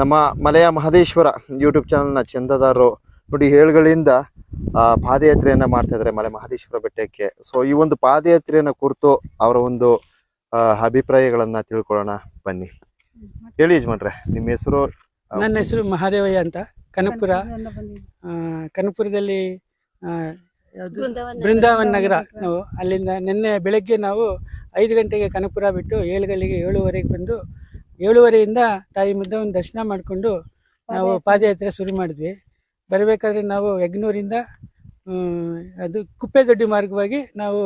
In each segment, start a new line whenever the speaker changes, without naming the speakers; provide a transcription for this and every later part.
ನಮ್ಮ ಮಲೆಯ ಮಹದೇಶ್ವರ ಯೂಟ್ಯೂಬ್ ಚಾನಲ್ನ ಚಂದದಾರರು ನೋಡಿ ಹೇಳುಗಳಿಂದ ಪಾದಯಾತ್ರೆಯನ್ನು ಪಾದಯಾತ್ರೆಯನ್ನ ಮಾಡ್ತಾ ಇದ್ದಾರೆ ಮಲೆ ಮಹದೇಶ್ವರ ಬೆಟ್ಟಕ್ಕೆ. ಸೊ ಈ ಒಂದು ಪಾದಯಾತ್ರೆಯನ್ನು ಕುರಿತು ಅವರ ಒಂದು ಅಭಿಪ್ರಾಯಗಳನ್ನು ತಿಳ್ಕೊಳ್ಳೋಣ ಬನ್ನಿ. ಹೇಳಿ ಯಜಮಾನ್ರೆ ನಿಮ್ಮ ಹೆಸರು?
ನನ್ನ ಹೆಸರು ಮಹಾದೇವಯ್ಯ ಅಂತ. ಕನಕಪುರ ಕನಕಪುರದಲ್ಲಿ ಬೃಂದಾವನ್ ನಗರ. ನಾವು ಅಲ್ಲಿಂದ ನಿನ್ನೆ ಬೆಳಗ್ಗೆ ನಾವು ಐದು ಗಂಟೆಗೆ ಕನಕಪುರ ಬಿಟ್ಟು ಏಳು ಗಂಟೆಗೆ ಏಳುವರೆಗೆ ಬಂದು ಏಳುವರೆಯಿಂದ ತಾಯಿ ಮುದ್ದವನ್ನು ದರ್ಶನ ಮಾಡಿಕೊಂಡು ನಾವು ಪಾದಯಾತ್ರೆ. ಶುರು ಮಾಡಿದ್ವಿ. ಬರಬೇಕಾದ್ರೆ ನಾವು ಯಗ್ನೂರಿಂದ ಅದು ಕುಪ್ಪೆದೊಡ್ಡಿ ಮಾರ್ಗವಾಗಿ ನಾವು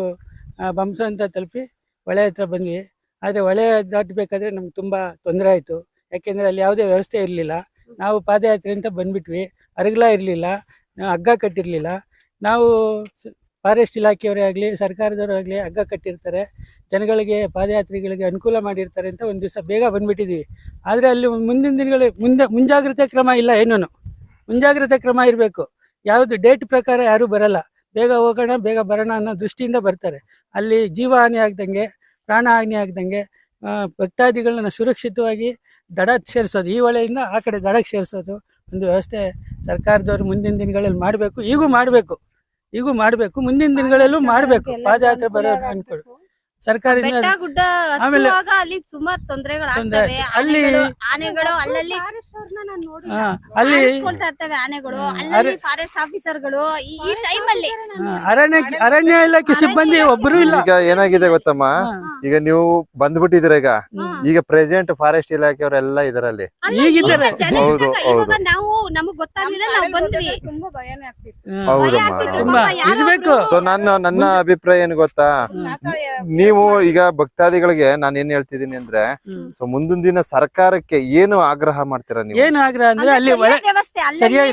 ಬಂಸ ಅಂತ ತಲುಪಿ ಹೊಳೆ ಹತ್ರ ಬಂದ್ವಿ. ಆದರೆ ಹೊಳೆ ದಾಟಬೇಕಾದ್ರೆ ನಮ್ಗೆ ತುಂಬ ತೊಂದರೆ ಆಯಿತು. ಯಾಕೆಂದರೆ ಅಲ್ಲಿ ಯಾವುದೇ ವ್ಯವಸ್ಥೆ ಇರಲಿಲ್ಲ. ನಾವು ಪಾದಯಾತ್ರೆ ಅಂತ ಬಂದ್ಬಿಟ್ವಿ. ಅರಗಲ ಇರಲಿಲ್ಲ. ಹಗ್ಗ ಕಟ್ಟಿರಲಿಲ್ಲ. ನಾವು ಫಾರೆಸ್ಟ್ ಇಲಾಖೆಯವರೇ ಆಗಲಿ, ಸರ್ಕಾರದವರು ಆಗಲಿ ಹಗ್ಗ ಕಟ್ಟಿರ್ತಾರೆ, ಜನಗಳಿಗೆ ಪಾದಯಾತ್ರಿಗಳಿಗೆ ಅನುಕೂಲ ಮಾಡಿರ್ತಾರೆ ಅಂತ ಒಂದು ದಿವಸ ಬೇಗ ಬಂದುಬಿಟ್ಟಿದ್ದೀವಿ ಆದರೆ ಅಲ್ಲಿ ಮುಂದಿನ ದಿನಗಳು ಮುಂದೆ ಮುಂಜಾಗ್ರತೆ ಕ್ರಮ ಇಲ್ಲ ಏನೂ ಮುಂಜಾಗ್ರತೆ ಕ್ರಮ ಇರಬೇಕು. ಯಾವುದು ಡೇಟ್ ಪ್ರಕಾರ ಯಾರೂ ಬರಲ್ಲ. ಬೇಗ ಹೋಗೋಣ, ಬೇಗ ಬರೋಣ ಅನ್ನೋ ದೃಷ್ಟಿಯಿಂದ ಬರ್ತಾರೆ. ಅಲ್ಲಿ ಜೀವ ಹಾನಿ ಆಗ್ದಂಗೆ, ಪ್ರಾಣ ಹಾನಿ ಆಗ್ದಂಗೆ ಭಕ್ತಾದಿಗಳನ್ನ ಸುರಕ್ಷಿತವಾಗಿ ದಡ ಸೇರಿಸೋದು. ಈ ಹೊಳೆಯಿಂದ ಆ ಕಡೆ ದಡಕ್ಕೆ ಸೇರಿಸೋದು ಒಂದು ವ್ಯವಸ್ಥೆ ಸರ್ಕಾರದವರು ಮುಂದಿನ ದಿನಗಳಲ್ಲಿ ಮಾಡಬೇಕು. ಈಗೂ ಮಾಡಬೇಕು. ಈಗೂ ಮಾಡಬೇಕು. ಮುಂದಿನ ದಿನಗಳಲ್ಲೂ ಮಾಡಬೇಕು. ಪಾದಯಾತ್ರೆ ಬರೋ ಅನ್ಕೊಳ್ಳಿ ಸರ್ಕಾರದಿಂದ
ಬೆಟ್ಟ ಗುಡ್ಡ
ಆಮೇಲೆ-
ಹತ್ತುವಾಗ ಅಲ್ಲಿ ಸುಮಾರು ತೊಂದರೆಗಳು ಆಗ್ತವೆ
ಅಲ್ಲಿ-
ಆನೆಗಳು ಅಲ್ಲಲ್ಲಿ
ಅಲ್ಲಿ
ಇರ್ತವೆ ಫಾರೆಸ್ಟ್ ಆಫೀಸರ್ಗಳು ಈ ಟೈಮ್ ಅಲ್ಲಿ.
ಅರಣ್ಯ ಅರಣ್ಯ ಇಲಾಖೆ ಸಿಬ್ಬಂದಿ ಒಬ್ರು ಇಲ್ಲ.
ಈಗ ಏನಾಗಿದೆ ಗೊತ್ತಮ್ಮ? ಈಗ ನೀವು ಬಂದ್ಬಿಟ್ಟಿದ್ರ ಈಗ? ಈಗ ಪ್ರೆಸೆಂಟ್ ಫಾರೆಸ್ಟ್ ಇಲಾಖೆಯವರೆಲ್ಲ ಇದರಲ್ಲಿ.
ಈಗಿದ್ದಾರೆ.
ಹೌದು, ಹೌದು.
ಇವಾಗ ನಾವು ನಮಗ್ ಗೊತ್ತಾಗ್ಲಿಲ್ಲ ನಾವು ಬಂದ್ವಿ.
ತುಂಬಾ ಭಯನೇ.
ಹೌದಮ್ಮ
ಆಗ್ತಿತ್ತು.
ತುಂಬಾ.
ಪಾಪ ಯಾರೋ
ಇರ್ಬೇಕು.
ಸೊ ನನ್ನ ನನ್ನ ಅಭಿಪ್ರಾಯ ಏನು ಗೊತ್ತಾ? ನೀವು ಈಗ ಭಕ್ತಾದಿಗಳಿಗೆ ನಾನು ಏನ್ ಹೇಳ್ತಿದ್ದೀನಿ ಅಂದ್ರೆ. ಸೊ ಮುಂದಿನ ದಿನ ಸರ್ಕಾರಕ್ಕೆ ಏನು ಆಗ್ರಹ ಮಾಡ್ತೀರಾ ನೀವು?
ಏನು ಆಗ್ರಹ ಅಂದ್ರೆ ಅಲ್ಲಿ ಸರಿಯಾಗಿ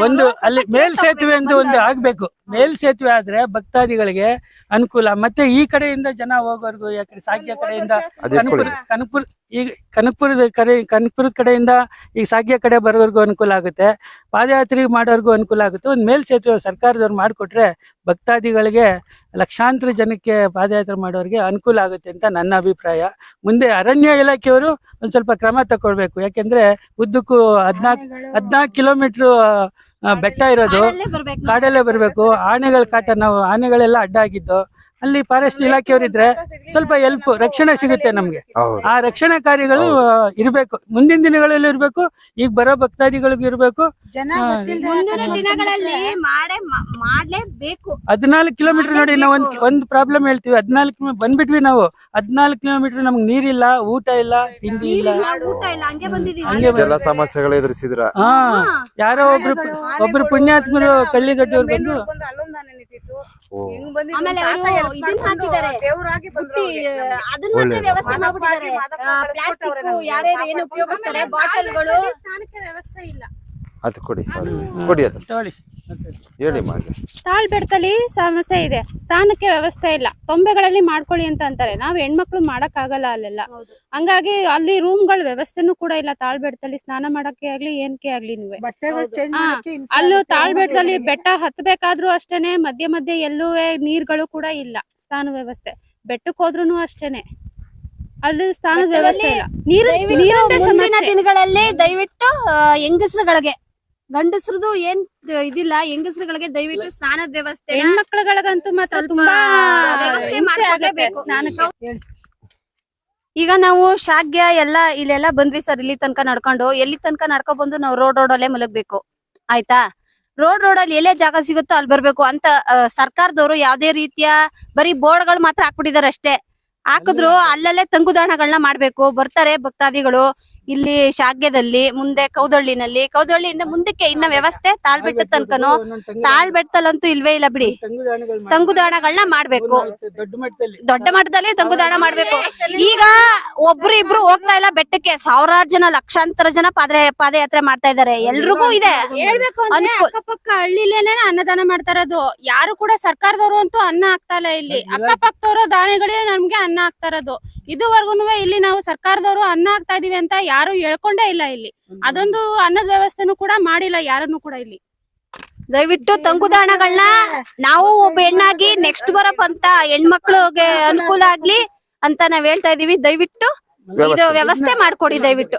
ಒಂದು ಅಲ್ಲಿ ಮೇಲ್ ಸೇತುವೆ ಅಂತ ಒಂದು ಆಗ್ಬೇಕು. ಮೇಲ್ ಸೇತುವೆ ಆದ್ರೆ ಭಕ್ತಾದಿಗಳಿಗೆ ಅನುಕೂಲ. ಮತ್ತೆ ಈ ಕಡೆಯಿಂದ ಜನ ಹೋಗೋರ್ಗು ಯಾಕಡೆ ಸಾಗ್ಯ ಕಡೆಯಿಂದ ಕನಕಪುರ ಕನಕಪುರ ಈಗ ಕನಕಪುರದ ಕಡೆ ಕನಕಪುರದ ಕಡೆಯಿಂದ ಈಗ ಸಾಗ್ಯ ಕಡೆ ಬರೋರ್ಗು ಅನುಕೂಲ ಆಗುತ್ತೆ. ಪಾದಯಾತ್ರೆ ಮಾಡೋರ್ಗು ಅನುಕೂಲ ಆಗುತ್ತೆ. ಒಂದು ಮೇಲ್ ಸೇತುವೆ ಸರ್ಕಾರದವ್ರು ಮಾಡಿಕೊಟ್ರೆ ಭಕ್ತಾದಿಗಳಿಗೆ ಲಕ್ಷಾಂತರ ಜನಕ್ಕೆ ಪಾದಯಾತ್ರೆ ಮಾಡೋರಿಗೆ ಅನುಕೂಲ ಆಗುತ್ತೆ ಅಂತ ನನ್ನ ಅಭಿಪ್ರಾಯ. ಮುಂದೆ ಅರಣ್ಯ ಇಲಾಖೆಯವರು ಒಂದು ಸ್ವಲ್ಪ ಕ್ರಮ ತಗೊಳ್ಬೇಕು ಯಾಕೆಂದ್ರೆ ಉದ್ದಕ್ಕೂ ಹದ್ನಾಲ್ಕು ಹದ್ನಾಲ್ಕು ಕಿಲೋಮೀಟರ್ ಬೆಟ್ಟ ಇರೋದು
ಕಾಡಲ್ಲೇ ಬರ್ಬೇಕು.
ಕಾಡಲ್ಲೇ ಬರಬೇಕು. ಆನೆಗಳ ಕಾಟ ನಾವು ಆನೆಗಳೆಲ್ಲ ಅಡ್ಡ ಆಗಿದ್ದು ಅಲ್ಲಿ ಫಾರೆಸ್ಟ್ ಇಲಾಖೆಯವರಿದ್ರೆ ಸ್ವಲ್ಪ ಹೆಲ್ಪ್ ರಕ್ಷಣೆ ಸಿಗುತ್ತೆ ನಮ್ಗೆ. ಆ ರಕ್ಷಣಾ ಕಾರ್ಯಗಳು ಇರಬೇಕು. ಮುಂದಿನ ದಿನಗಳಲ್ಲಿ ಇರಬೇಕು. ಈಗ ಬರೋ ಭಕ್ತಾದಿಗಳಿಗೂ ಇರಬೇಕು.
ಜನ
ಮುಂದಿನ ದಿನಗಳಲ್ಲಿ ಮಾಡೇ ಮಾ- ಮಾಡ್ಲೇಬೇಕು.
ಹದಿನಾಲ್ಕು ಕಿಲೋಮೀಟರ್ ನೋಡಿ ನಾವು ಒಂದ್ ಒಂದ್ ಪ್ರಾಬ್ಲಮ್ ಹೇಳ್ತೀವಿ. ಹದಿನಾಲ್ಕು ಬಂದ್ಬಿಟ್ವಿ ನಾವು. ಹದಿನಾಲ್ಕು ಕಿಲೋಮೀಟರ್ ನಮ್ಗೆ ನೀರಿಲ್ಲ ಊಟ ಇಲ್ಲ ತಿಂಡಿ ಇಲ್ಲ.
ಎಲ್ಲ ಸಮಸ್ಯೆಗಳು ಎದುರಿಸಿದ್ರ.
ಹಾ.
ಹಾ.
ಯಾರೋ ಒಬ್ರು ಒಬ್ರು ಪುಣ್ಯಾತ್ಮರು ಕಳ್ಳಿ ದೊಡ್ಡವ್ರು ಬಂದು
ಆಮೇಲೆ ಅವ್ರು ಇದನ್ನ ಹಾಕಿದ್ದಾರೆ. ಅದನ್ನ ವ್ಯವಸ್ಥೆ ಮಾಡ್ಬಿಟ್ಟಿದ್ದಾರೆ. ಪ್ಲಾಸ್ಟಿಕ್. ಯಾರ್ಯಾರು ಏನು ಉಪಯೋಗಿಸ್ತಾರೆ ಬಾಟಲ್ಗಳು?
ಸ್ನಾನಕ್ಕೆ ವ್ಯವಸ್ಥೆ ಇಲ್ಲ.
ಅದು ಕೊಡಿ. ಅದು ಕೊಡಿ ಅದು ಹೇಳಿ ಮಾಡಿ
ತಾಳ್ಬೆಟ್ಟದಲ್ಲಿ ಸಮಸ್ಯೆ ಇದೆ. ಸ್ಥಾನಕ್ಕೆ ವ್ಯವಸ್ಥೆ ಇಲ್ಲ. ತೊಂಬೆಗಳಲ್ಲಿ ಮಾಡ್ಕೊಳ್ಳಿ ಅಂತ ಅಂತಾರೆ. ನಾವ್ ಹೆಣ್ಮಕ್ಳು ಮಾಡಕ್ ಆಗಲ್ಲ ಅಲ್ಲೆಲ್ಲ ಹಂಗಾಗಿ ಅಲ್ಲಿ ರೂಮ್ಗಳ ವ್ಯವಸ್ಥೆನೂ ಕೂಡ ಇಲ್ಲ. ತಾಳ್ಬೆಟ್ಟದಲ್ಲಿ ಸ್ನಾನ ಮಾಡಕ್ಕೆ ಆಗ್ಲಿ ಏನಕ್ಕೆ ಆಗ್ಲಿ ನೀವೇ ಅಲ್ಲೂ
ತಾಳ್
ತಾಳ್ಬೆಟ್ಟದಲ್ಲಿ ಬೆಟ್ಟ ಹತ್ಬೇಕಾದ್ರೂ ಅಷ್ಟೇನೆ. ಮಧ್ಯ ಮಧ್ಯೆ ಎಲ್ಲೂ ನೀರ್ಗಳು ಕೂಡ ಇಲ್ಲ. ಸ್ನಾನ ವ್ಯವಸ್ಥೆ. ಬೆಟ್ಟಕ್ಕೆ ಹೋದ್ರು ಅಷ್ಟೇನೆ. ಅಲ್ಲಿ ಸ್ನಾನದ ವ್ಯವಸ್ಥೆ ಇಲ್ಲ. ನೀರು
ದಿನಗಳಲ್ಲಿ ದಯವಿಟ್ಟು ಹೆಂಗಸ್ರುಗಳಿಗೆ ಗಂಡಸ್ರದು ಏನ್ ಇದಿಲ್ಲ ಹೆಂಗಸ್ರುಗಳಿಗೆ ದಯವಿಟ್ಟು ಸ್ನಾನದ ವ್ಯವಸ್ಥೆ
ಹೆಣ್ಮಕ್ಳುಗಳಿಗಂತೂ ಮಾತ್ರ ತುಂಬಾ
ವ್ಯವಸ್ಥೆ. ಈಗ ನಾವು ಶಾಗ್ಯ ಎಲ್ಲ ಇಲ್ಲೆಲ್ಲ ಬಂದ್ವಿ ಸರ್ ಇಲ್ಲಿ ತನಕ ನಡ್ಕೊಂಡು. ಎಲ್ಲಿ ತನಕ ನಡ್ಕೊ ಬಂದು ನಾವು ರೋಡ್ ರೋಡ್ ಅಲ್ಲೇ ಮಲಗ್ಬೇಕು. ಆಯ್ತಾ? ರೋಡ್ ರೋಡ್ ಅಲ್ಲಿ ಎಲ್ಲೇ ಜಾಗ ಸಿಗುತ್ತೋ ಅಲ್ಲಿ ಬರ್ಬೇಕು ಅಂತ ಸರ್ಕಾರದವರು ಯಾವ್ದೇ ರೀತಿಯ ಬರೀ ಬೋರ್ಡ್ಗಳು ಮಾತ್ರ ಹಾಕ್ಬಿಟ್ಟಿದಾರೆ ಅಷ್ಟೇ ಹಾಕಿದ್ರು ಅಲ್ಲಲ್ಲೇ ತಂಗುದಾಣಗಳನ್ನ ಮಾಡ್ಬೇಕು. ಬರ್ತಾರೆ ಭಕ್ತಾದಿಗಳು. ಇಲ್ಲಿ ಶಾಗ್ಯದಲ್ಲಿ ಮುಂದೆ ಕೌದಳ್ಳಿನಲ್ಲಿ ಕೌದಳ್ಳಿಯಿಂದ ಮುಂದಕ್ಕೆ ಇನ್ನ ವ್ಯವಸ್ಥೆ ತಾಳ್ಬೆಟ್ಟ ತನಕನು ತಾಳ್ಬೆಟ್ಟದಲ್ಲಂತೂ ಇಲ್ವೇ ಇಲ್ಲ ಬಿಡಿ. ತಂಗುದಾಣಗಳನ್ನ ಮಾಡ್ಬೇಕು.
ದೊಡ್ಡ ಮಟ್ಟದಲ್ಲಿ.
ತಂಗುದಾಣ ಮಾಡ್ಬೇಕು. ಈಗ ಒಬ್ರು ಇಬ್ರು ಹೋಗ್ತಾ ಇಲ್ಲ ಬೆಟ್ಟಕ್ಕೆ. ಸಾವಿರಾರು ಜನ ಲಕ್ಷಾಂತರ ಜನ ಪಾದ್ರೆ ಪಾದಯಾತ್ರೆ ಮಾಡ್ತಾ ಇದಾರೆ ಎಲ್ರಿಗೂ ಇದೆ.
ಹೇಳ್ಬೇಕು ಅಂದ್ರೆ ಅಕ್ಕಪಕ್ಕ ಹಳ್ಳಿಲೇನೆ ಅನ್ನದಾನ ಮಾಡ್ತಾ ಇರೋದು. ಯಾರು ಕೂಡ ಸರ್ಕಾರದವರು ಅಂತೂ ಅನ್ನ ಹಾಕ್ತಾ ಇಲ್ಲ ಇಲ್ಲಿ. ಅಕ್ಕಪಕ್ಕದವರು ದಾನಿಗಳೇ ನಮ್ಗೆ ಅನ್ನ ಹಾಕ್ತಾ ಇರೋದು. ಇದುವರೆಗೂ ಇಲ್ಲಿ ನಾವು ಸರ್ಕಾರದವರು ಅನ್ನ ಹಾಕ್ತಾ ಇದೀವಿ ಅಂತ ಯಾರು ಹೇಳ್ಕೊಂಡೇ ಇಲ್ಲ ಇಲ್ಲಿ. ಅದೊಂದು ಅನ್ನದ ವ್ಯವಸ್ಥೆನೂ ಕೂಡ ಮಾಡಿಲ್ಲ ಯಾರನ್ನು ಕೂಡ ಇಲ್ಲಿ.
ದಯವಿಟ್ಟು ತಂಗುದಾಣಗಳನ್ನ ನಾವು ಒಬ್ಬ ಹೆಣ್ಣಾಗಿ ನೆಕ್ಸ್ಟ್ ಬರಪ್ಪಂತ ಹೆಣ್ಮಕ್ಳಿಗೆ ಅನುಕೂಲ ಆಗ್ಲಿ ಅಂತ ನಾವ್ ಹೇಳ್ತಾ ಇದೀವಿ. ದಯವಿಟ್ಟು ಇದು
ವ್ಯವಸ್ಥೆ.
ಮಾಡ್ಕೊಡಿ ದಯವಿಟ್ಟು.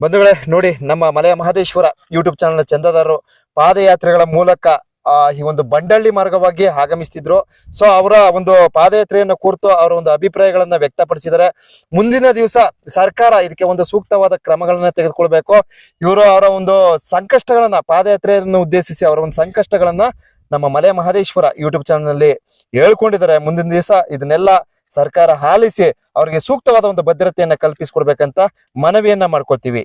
ಬಂಧುಗಳೇ ನೋಡಿ ನಮ್ಮ ಮಲೆಯ ಮಹದೇಶ್ವರ ಯೂಟ್ಯೂಬ್ ಚಾನಲ್ ಚಂದದಾರರು ಪಾದಯಾತ್ರೆಗಳ ಮೂಲಕ ಈ ಒಂದು ಬಂಡಳ್ಳಿ ಮಾರ್ಗವಾಗಿ ಆಗಮಿಸ್ತಿದ್ರು. ಸೊ ಅವರ ಒಂದು ಪಾದಯಾತ್ರೆಯನ್ನು ಕುರಿತು ಅವರ ಒಂದು ಅಭಿಪ್ರಾಯಗಳನ್ನ ವ್ಯಕ್ತಪಡಿಸಿದ್ದಾರೆ. ಮುಂದಿನ ದಿವಸ ಸರ್ಕಾರ ಇದಕ್ಕೆ ಒಂದು ಸೂಕ್ತವಾದ ಕ್ರಮಗಳನ್ನ ತೆಗೆದುಕೊಳ್ಬೇಕು. ಇವರು ಅವರ ಒಂದು ಸಂಕಷ್ಟಗಳನ್ನ, ಪಾದಯಾತ್ರೆಯನ್ನು ಉದ್ದೇಶಿಸಿ ಅವರ ಒಂದು ಸಂಕಷ್ಟಗಳನ್ನ ನಮ್ಮ ಮಲೆ ಮಹದೇಶ್ವರ ಯೂಟ್ಯೂಬ್ ಚಾನಲ್ನಲ್ಲಿ ಹೇಳ್ಕೊಂಡಿದ್ದಾರೆ. ಮುಂದಿನ ದಿವಸ ಇದನ್ನೆಲ್ಲ ಸರ್ಕಾರ ಆಲಿಸಿ ಅವರಿಗೆ ಸೂಕ್ತವಾದ ಒಂದು ಭದ್ರತೆಯನ್ನ ಕಲ್ಪಿಸಿಕೊಡ್ಬೇಕಂತ ಮನವಿಯನ್ನ ಮಾಡ್ಕೊಳ್ತೀವಿ.